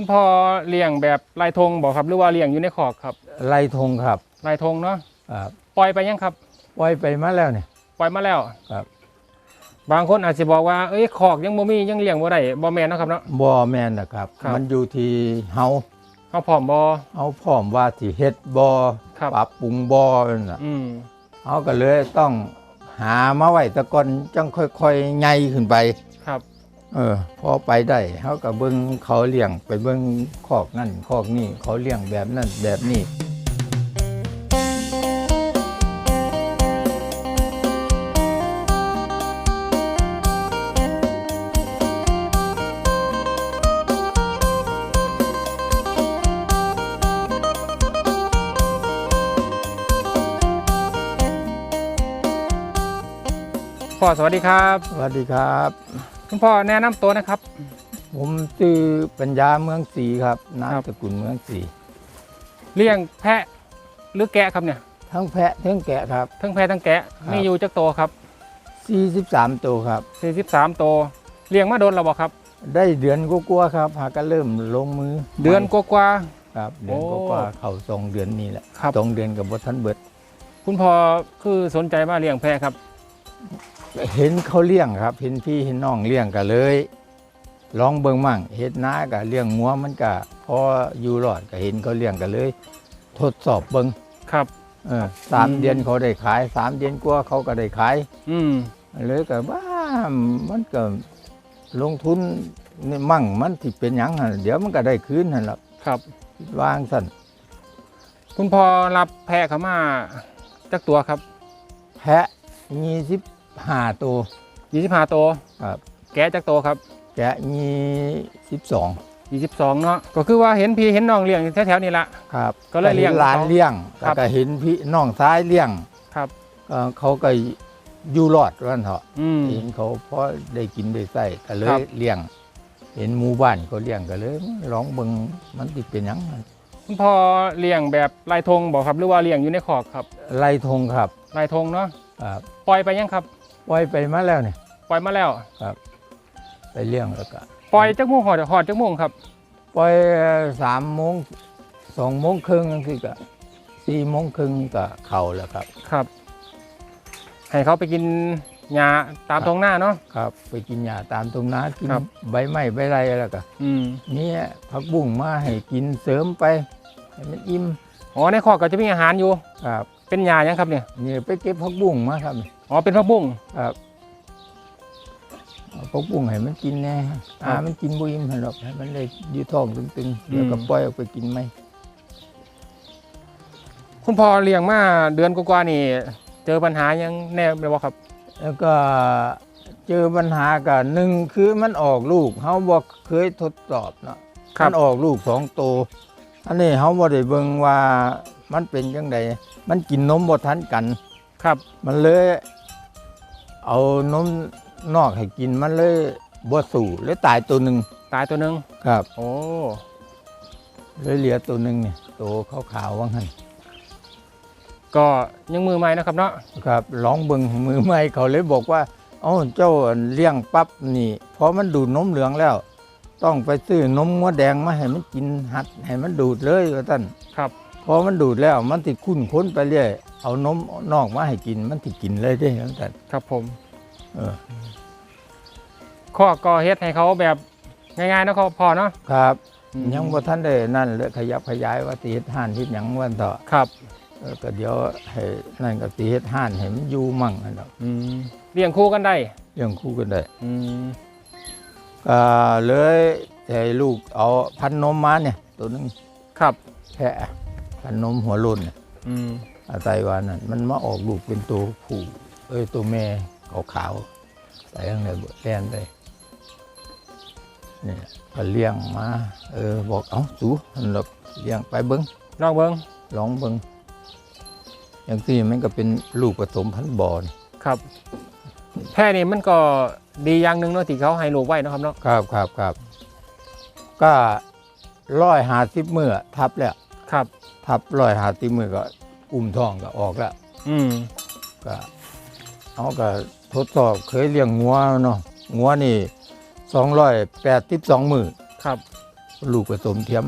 คุณพ่อเลี้ยงแบบลายธงบอกครับ หรือว่าเลี้ยงอยู่ในคอกครับไล่ทงครับลายธงเนาะครับปล่อยไปยังครับ ปล่อยไปมาแล้วเนี่ย ปล่อยมาแล้วครับ บางคนอาจจะบอกว่าเอ้ยคอกยังบ่มียังเลี้ยงบ่ได้บ่แม่นเนาะครับเนาะ บ่แม่นนะครับ ครับ มันอยู่ที่เฮาเฮาพร้อมบ่ เฮาพร้อมว่าสิเฮ็ดบ่ครับ ปรับปรุงบ่นั่นน่ะอืมเฮาก็เลยต้องหามาไว้แตะก่อนจังค่อยๆใหญ่ขึ้นไป ครับ เออ พอไปได้เขาก็เบิ่งเขาเลี้ยงไปเบิ่งคอกนั่นคอกนี่เขาเลี้ยงแบบนั่นแบบนี้พ่อสวัสดีครับ สวัสดีครับ คุณพ่อแนะนำตัวนะครับ ผมชื่อปัญญาเมืองศรีครับนามครับสกุลเมืองศรีเลี้ยงแพะหรือแกะครับเนี่ยทั้งแพะทั้งแกะครับ ทั้งแพะทั้งแกะครับ มีอยู่จักโตวครับ43ตัวครับ43ตัวเลี้ยงมาโดนแล้วบ่ครับ ได้เดือนกว่าๆครับ หาก็เริ่มลงมือเดือนกว่า ครับเดือนโอ้ กว่าๆเข้าสองเดือนนี่แหละครับ สองเดือนกับบทันเบิดๆคุณพ่อคือสนใจมาเลี้ยงแพะครับ เห็นเขาเลี้ยงครับ เห็นพี่เห็นน้องเลี้ยงก็เลยลองเบิ่งมั่งเฮ็ดนาก็เลี้ยงงัวมันก็พออยู่รอดก็เห็นเขาเลี้ยงก็เลย ทดสอบเบิ่งครับเออสามอืมเดือนเขาได้ขายสามเดือนกว่าเขาก็ได้ขาย อืมเลยก็ว่ามันก็ลงทุนนี่มั่งมันที่เป็นหยังหั่นเดี๋ยวมันก็ได้คืนนั่นแหละครับ วางสั่นคุณพ่อรับแพะเขามาจักตัวครับ แพะยี่สิบ ห้าตัว25ตัวครับแกะจักตัวครับ แกะยี่สิบสอง22เนาะก็คือว่าเห็นพี่เห็นน้องเลี้ยงแถวๆนี่ละครับก็เลยเลี้ยงห็นหลานเขาเลี้ยงครัแล้วบก็เห็นพี่น้องซ้ายเลี้ยงครับเอ่อเขาก็อยู่รอดว่าซั่นเถอะอืมเห็นเขาเพราะได้กินได้ใส่ก็เลครัยบเลี้ยง เห็นหมู่บ้านเขาเลี้ยงก็เลยลองเบิ่งมันติเป็นหยังคุณพ่อเลี้ยงแบบลายธงบอกครับหรือว่าเลี้ยงอยู่ในคอกครับไล่ทงครับลายธงเนาะครับปล่อยไปยังครับ ปล่อยไปมาแล้วเนี่ยปล่อยมาแล้วไปเลี้ยงแล้วก็ปล่อยจักโมงหอดหอดจักโมงครับ ปล่อยสามโมงสองโมงครึ่งคือก็สี่โมงครึ่งก็เข่าแล้วครับ ครับ ให้เขาไปกินหญ้าตามท้องหน้าเนาะ ครับ ไปกินหญ้าตามตรงนากินครับ ใบไม้ใบไรแล้วก็อืมเนี่ยผักบุ้งมาให้กินเสริมไปให้มันอิ่มอ๋อในคอกก็จะมีอาหารอยู่ ครับ เป็นหญ้ายังครับเนี่ย นี่ไปเก็บผักบุ้งมาครับ อ๋อเป็นผักบุ้งครับเอาผักบุ้งให้มันกินแน่ครัหาบมันกินบุอิ่มให้หรอกให้มันได้อยืดท้องตึงๆเดี๋ยวก็อืมปล่อยออกไปกินไหมคุณพ่อเลี้ยงมาเดือนกว่าๆนี่ เจอปัญหายังแน่เลยบ่ครับ แล้วก็เจอปัญหากับหนึ่งคือมันออกลูกเขาบอกเคยทดสอบเนาะครับ มันออกลูกสองตัวอันนี้เขาบ่ได้เบิ่งว่ามันเป็นจังไดมันกินนมบ่ทันกัน ครับ มันเลย เอานมนอกให้กินมันเลยบ่สู่เลยตายตัวหนึ่งตายตัวหนึงครับโอ้เลยเหลือตัวหนึ่งเนี่ยตัวขาวๆว่างหันก็ยังมือใหม่นะครับเนาะครับลองเบิ่งมือใหม่เขาเลยบอกว่าเอ้าเจ้าเลี้ยงปั๊บนี่พอมันดูดนมเหลืองแล้ว ต้องไปซื้อนมงัวแดงมาให้มันกินหัดให้มันดูดเลยว่าท่านครับพอมันดูดแล้วมันติคุ้นค้นไปเรื่อย เอานมนอกมาให้กินมันติกินเลยเด้ว่าท่านครับผม เออข้อก็เฮ็ดให้เขาแบบง่ายๆเนาะเขาพอเนาะครับ อืมยังบ่ทันได้นั่นเลยขยับขยายว่าสิเฮ็ดห่านเฮ็ดหยังวันต่อครับเออก็เดี๋ยวให้นั่นก็สิเฮ็ดห่านให้มันอยู่มั่งนั่นดอกอืมเลี้ยงคู่กันได้เรื่องคู่กันได้อืมก็เลยให้ลูกเอาพันนมมาเนี่ย ตัวหนึงครับแพะพันนมหัวโล้นเนี่ยอืม อาศัยว่านั่นมันมาออกลูกเป็นตัวผู้เอ้ยตัวแม่ขาวๆไปข้างในบดแล่นไปเนี่ยก็เลี้ยงมา เออบอกเอ้าสูหันหลบเลี้ยงไปเบิ้งลองเบิ้งลองเบิ้งอย่างที่มันก็เป็นลูกผสมพันธุ์บอลครับ แพ้นี่มันก็ดีอย่างหนึ่งเนาะที่เขาให้ลูกไว้เนาะครับเนาะครับครับครับก็ร้อยหาสิบมือทับแล้วครับ ทับร้อยหาสิบมือก็ อุ้มท้องก็ออกแล้วอืมก็เขาก็ทดสอบเคยเลี้ยงงัวเนาะงัวนี่สองร้อยแปดสิบสองมือครับ ลูกผสมเทียม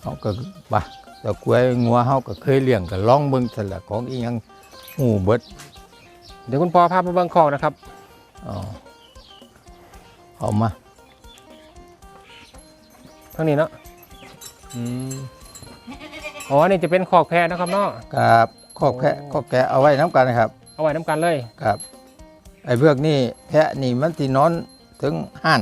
เขาก็บะตะกล้วยงัวเขาก็เคยเลี้ยงก็ลองเบิ่งสละของอีหยังหูเบิดเดี๋ยวคุณพ่อพาไปเบิ่งคอกนะครับอ๋อเอามาทางนี้เนาะอืม อ๋อนี่จะเป็นคอกแพะนะครับเนาะกับข้อแพะโอ้ข้อแกะเอาไว้น้ำกันนะครับเอาไว้น้ำกันเลยครับไอ้เพือกนี่แพะนี่มันที่นอนถึงห้าน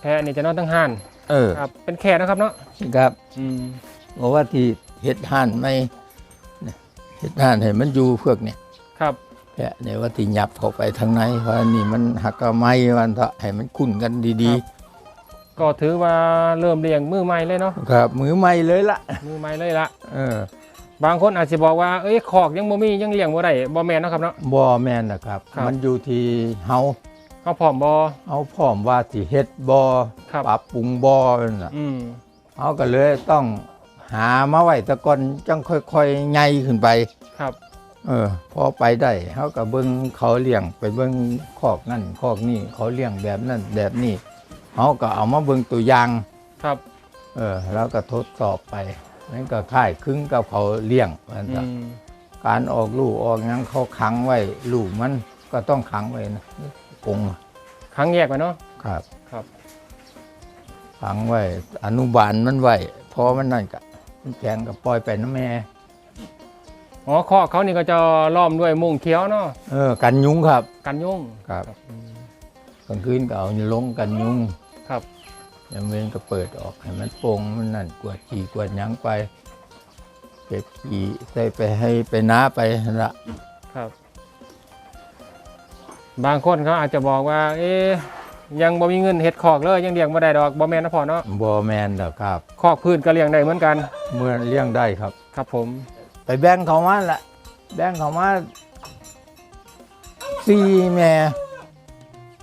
แพะนี่จะนอนทั้งห้านเออครับเป็นแขกนะครับเนาะครับอืมบอกว่าที่เฮ็ดห้านไม่เฮ็ดห้านให้มันอยู่เพือกเนี่ยครับแพะเนี่ยว่าที่หยับเข้าไปทางในเพราะอันนี่มันหักกระไม้วันเถอะให้มันคุ้นกันดี ก็ถือว่าเริ่มเลี้ยงมือใหม่เลยเนาะๆครับมือใหม่เลยละมือใหม่เลยละเออบางคนอาจจะบอกว่าเอ้ยคอกยังบ่มียังเลี้ยงบ่ได้บ่แม่นเนาะครับเนาะบ่แม่นนะครับครับ มันอยู่ที่เฮาเฮาพร้อมบ่เฮาพร้อมว่าสิเฮ็ดบ่ครับปรับปรุงบ่นั่นน่ะอืมเฮาก็เลยต้องหามาไว้แตะก่อนจังค่อยๆใหญ่ขึ้นไปครับ เออพอไปได้เขาก็เบิ้งเขาเลี้ยงไปเบิ้งคอกนั่นคอกนี่เขาเลี้ยงแบบนั่นแบบนี้ เขาก็เอามาเบิ้งตัวอย่างครับเออแล้วก็ทดสอบไปนั่นก็ค่ายครึ่งกับเขาเลี้ยงมันอืจะมการออกลูกออกหยังเขาขังไว้ลูกมันก็ต้องขังไว้นะกรงครั้งแยกไว้เนาะครับครับขังไว้อนุบาลมันไว้พอมันนั่นก็มันแข็งก็ปล่อยไปน้ำแม่อ๋อคอกเขานี่ก็จะล้อมด้วยมุ้งเขียวเนาะเออกันยุงครับ กันยุงครับอืมกลางคืนก็เอาลงกันยุง ครับยามเว้นก็เปิดออกให้มันโปร่งมันนั่นกวาดขี่กวาดหยังไปเก็บขี่ใส่ไปให้ไปน้าไปนั่นละครับ บางคนเขาอาจจะบอกว่า เอ๊ยยังบ่มีเงินเฮ็ดคอกเลยยังเลี้ยงบ่ได้ดอกบ่แม่นนะพ่อเนาะบอแมนดอกครับคอกพื้นก็เลี้ยงได้เหมือนกัน เมื่อเลี้ยงได้ครับ ครับผม ไปแบ่งเขามาละแบ่งเขามาสี่แม่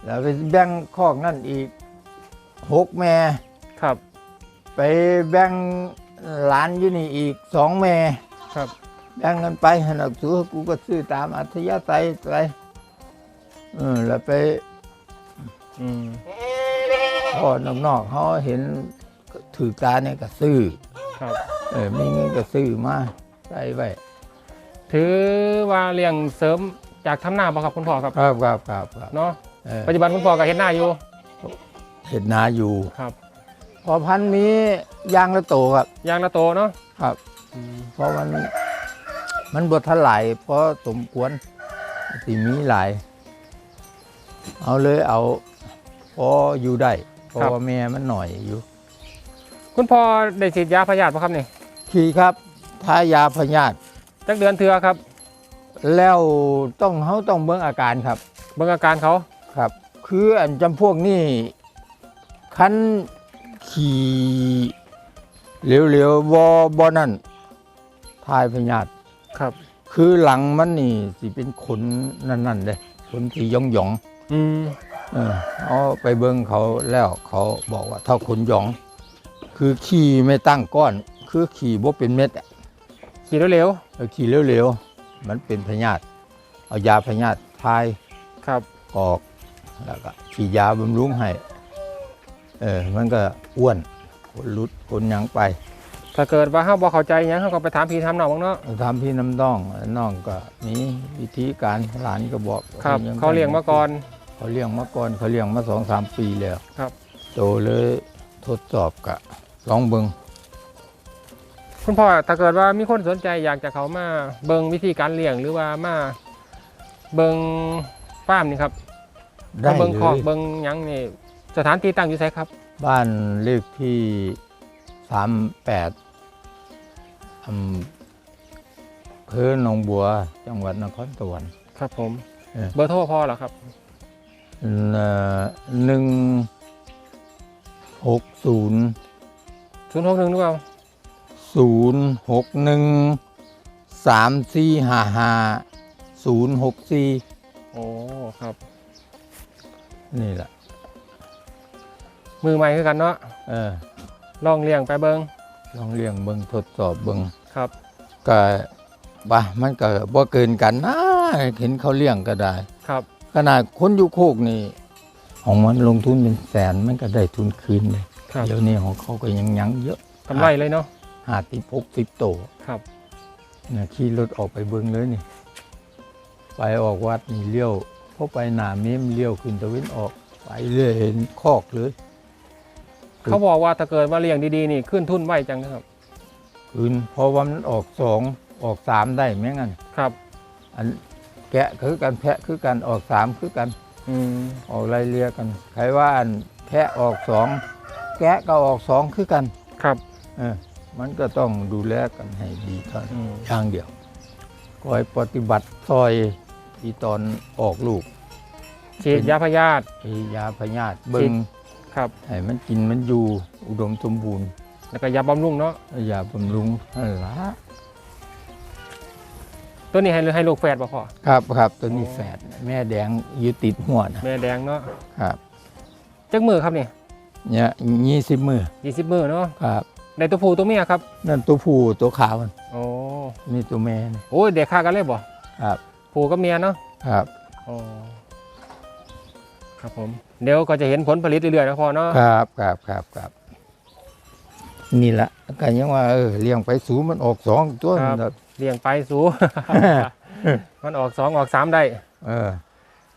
แล้วไปแบ่งคอกนั่นอีก หกแม่ครับไปแบ่งหลานอยู่นี่อีกสองแม่ครับ แบ่งกันไปให้นักซื้อกูก็ซื้อตามอัธยาศัยไปเออแล้วไปอืมพ่อนอกๆเขาเห็นถือตาเนี่ยก็ซื้อครับเออมีเงินก็ซื้อมาใส่ไว้ถือว่าเลี้ยงเสริมจากทำหน้าบ่ครับคุณพ่อครับครับครับครับครับเนาะเออปัจจุบันคุณพ่อก็เฮ็ดหน้าอยู่ เห็ดนาอยู่ครับ พอพันธุ์มียางละโตครับ ยางละโตเนาะครับอืมเพราะมันมันบดทลายเพราะสมควรที่มีหลาย เอาเลยเอาพออยู่ได้เพราะว่าแม่มันหน่อยอยู่ คุณพ่อได้ฉีดยาพยาธิป่ะครับนี่ขี่ครับทายาพยาธิจักเดือนเทื่อครับ แล้วต้องเขาต้องเบิ่งอาการครับ เบิ่งอาการเขาครับ คืออันจำพวกนี้ คันขี่เหลวๆบอบอนั่นทายพยาธิครับ คือหลังมันนี่สิเป็นขนนั่นๆเลยขนที่หยองหยองอืมๆเออเอาไปเบิ่งเขาแล้วเขาบอกว่าเท่าขนหยอง คือขี่ไม่ตั้งก้อน คือขี่บ่เป็นเม็ดอะขี่เร็วเออขี่เร็วๆมันเป็นพยาธิเอายาพยาธิทายๆครับ ออกแล้วก็ฉีดยาบำรุงให้ เออมันก็อ้วนคนลุดคนหยังไปถ้าเกิดว่าเฮาบ่เข้าใจหยังเฮาก็ไปถามพี่ถามน้องบ้างเนาะทำพี่น้ำต้องน้องก็มีวิธีการหลานก็บอกครับยังเขาเลี้ยงมาก่อน เขาเลี้ยงมาก่อนเขาเลี้ยงมาสองสามปีแล้วครับ โตเลยทดสอบกะลองเบิงคุณพ่อถ้าเกิดว่ามีคนสนใจอยากจะเขามาเบิ่งวิธีการเลี้ยงหรือว่ามาเบิ่งฟาร์มนี่ครับได้มาเบิ่งเลคอกยเบิ่งหยังนี่ สถานที่ตั้งอยู่ไสครับ บ้านเลขที่สามแปดอำเภอหนองบัว จังหวัดนครสวรรค์ ครับผม เออ เบอร์โทรพ่อเหรอครับ หนึ่งหกศูนย์061หรือเปล่าศูนย์หกหนึ่งสามสี่ห้าห้าศูนย์หกสี่โอ้ ครับ นี่แหละ มือใหม่คือกันเนาะเออลองเลี้ยงไปเบิ่งลองเลี้ยงเบิงทดสอบเบิงครับก็บ่ามันก็บ่เกินกันนะเห็นเขาเลี้ยงก็ได้ ครับ ขนาดคนอยู่โคกนี่ของมันลงทุนเป็นแสนมันก็ได้ทุนคืนเลยแพครับเดี๋ยวนี้ของเขาก็ยังยังเยอะกำไรเลยเนาะหาติพกสิบโตวครับเนี่ยขี่รถออกไปเบิ้งเลยนี่ ไปออกวัดนี่เลี้ยวพอไปหนาเมมเลี้ยวขึ้นตะเวนออก ไปเรื่อยเห็นคอกเลย เขาบอกว่าถ้าเกิดว่าเลี้ยงดีๆนี่ขึ้นทุนไวจังนะครับคืนเพราะว่ามันออกสองออกสามได้แม่งั้นครับ อันแกะคือกันแพะคือกันออกสามคือกันอืมออกไล่เลียกันใครว่าอันแพะออกสองแกะก็ออกสองคือกันครับ เออมันก็ต้องดูแลกันให้ดีเท่านั้นอืม อย่างเดียวคอยปฏิบัติซอยที่ตอนออกลูกฉีดยาพยาธิ ไอ้ยาพยาธิเบิง ครับให้มันกินมันอยู่อุดมสมบูรณ์แล้วก็ยาบำรุงเนาะยาบำรุงนั่นละตัวนี้ให้ให้ลูกแฝดบ่พ่อครับครับตัวนี้โอ้แฝดแม่แดงอยู่ติดหัวนะแม่แดงเนาะครับจักมือครับนี่เนี่ยยี่สิบมือยี่สิบมือเนาะครับได้ตัวผู้ตัวเมียครับ นั่นตัวผู้ตัวขาวมันโอ้นี่ตัวแม่นี่โอ้ยเด็กค่ากันเลยบ่ครับผู้กับเมียเนาะครับอ๋อครับผม เดี๋ยวก็จะเห็นผลผลิตเรื่อยๆนะพ่อเนาะครับครับครับครับนี่ละก็ยังว่าเออเลี้ยงไปสูงมันออกสองตัวมันก็เลี้ยงไปสู มันออกสองออกสามได้ เออ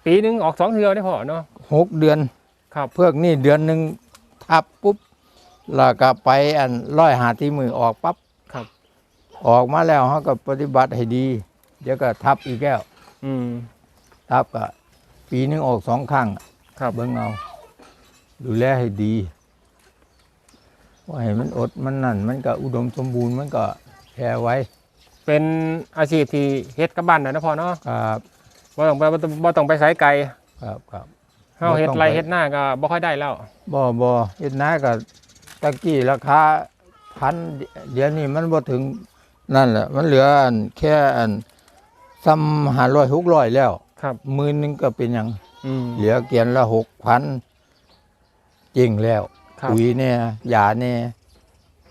ปีหนึงออกสองเทือได้พ่อเนาะ หกเดือนครับ เพือกนี่เดือนหนึ่งทับปุ๊บแล้วก็ไปอันร้อยหาที่มือออกปั๊บครับ ออกมาแล้วเขาก็ปฏิบัติให้ดี เดี๋ยวก็ทับอีกแล้ว อืม ทับก็ปีหนึงออกสองครั้ง ครับเบิ้งเอาดูแลให้ดี ว่าให้มันอดมันนั่น มันก็อุดมสมบูรณ์มันก็แช่ไว้เป็นอาชีพที่เฮ็ดกับบ้านนะนะพ่อเนาะครับบ่ต้องไปบ่ต้องบ่ต้องไปไสไกลครับครับเฮาเฮ็ดบ่ต้องไรไปเฮ็ดหน้าก็บ่ค่อยได้แล้วบ่บ่เฮ็ดนาก็ตะกี้ราคาพันเดี๋ยวนี้มันบ่ถึงนั่นแหละมันเหลืออันแค่อันซ้ำห้าร้อยหกร้อยแล้ว ครับหมื่นหนึงก็เป็นหยัง อืม เหลือเกียนละหกพันจริงแล้วครับ ปุ๋ยเนี่ยยาเนี่ย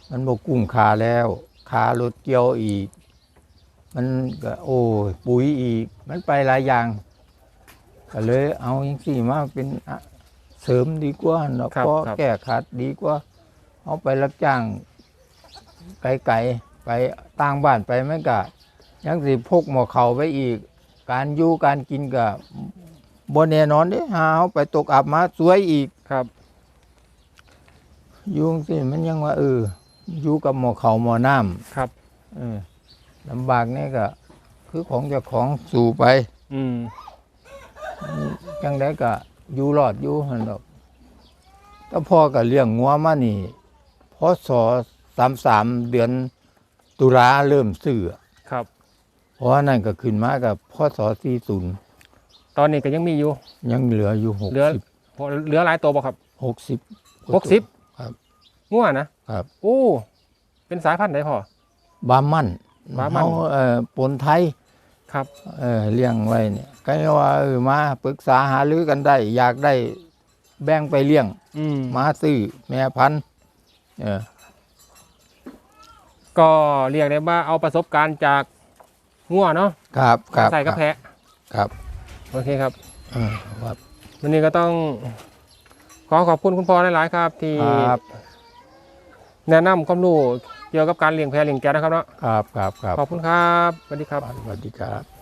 มันบกกุ้มคาแล้วคารถเกี่ยวอีก มันก็โอ้ยปุ๋ยอีก มันไปหลายอย่างก็เลย เอาอย่างสี่มาเป็นอะเสริมดีกว่าเนาะครับเพราะครับ แก้ขัดดีกว่า เอาไปรับจ้าง ไกลๆไปต่างบ้านไปไม่กะยังสิพกหมอเขาไปอีก การอยู่การกินกั บบนแน่นอนเด้หาเอาไปตกอับมาสวยอีกครับอยุงสิมันยังว่าเอออยู่กับหมอเขาหมอน้ครับำเออลำบากนี่ก็ คือของเจะของสู่ไป อืม จังได้ก็อยู่รอดอยู่หันดอกก็พ่อก็เลี้ยงงัวมานี่พศสามสามเดือนตุลาเริ่มซื้อครับ เพราะว่านั่นก็ขึ้นมากับพศสี่ศูนย์ ตอนนี้ก็ยังมีอยู่ ยังเหลืออยู่หกเหลือสิบพอเหลือหลายตัวบ่ครับหกสิบหกสิบครับง่วนะครับ โอ้เป็นสายพันธุ์ไหนพ่อ บามั่นบามั่นเฮเอ่อปนไทยครับ เออเลี้ยงไว้เนี่ยก็เลยว่าเออมาปรึกษาหารือกันได้ อยากได้แบ่งไปเลี้ยงอืมมาซื้อแม่พันธุ์เออก็เรียกได้ว่าเอาประสบการณ์จากง่วเนาะครับครับใส่กระแพะครับ โอเคครับเออครับวันนี้ก็ต้อง ขอขอบคุณคุณพ่อหลาย ๆ ครับ ที่ครับแนะนำความรู้เกี่ยวกับการเลี้ยงแพะเลี้ยงแกะนะครับเนาะครับครับครับขอบคุณครับสวัสดีครับ สวัสดีครับ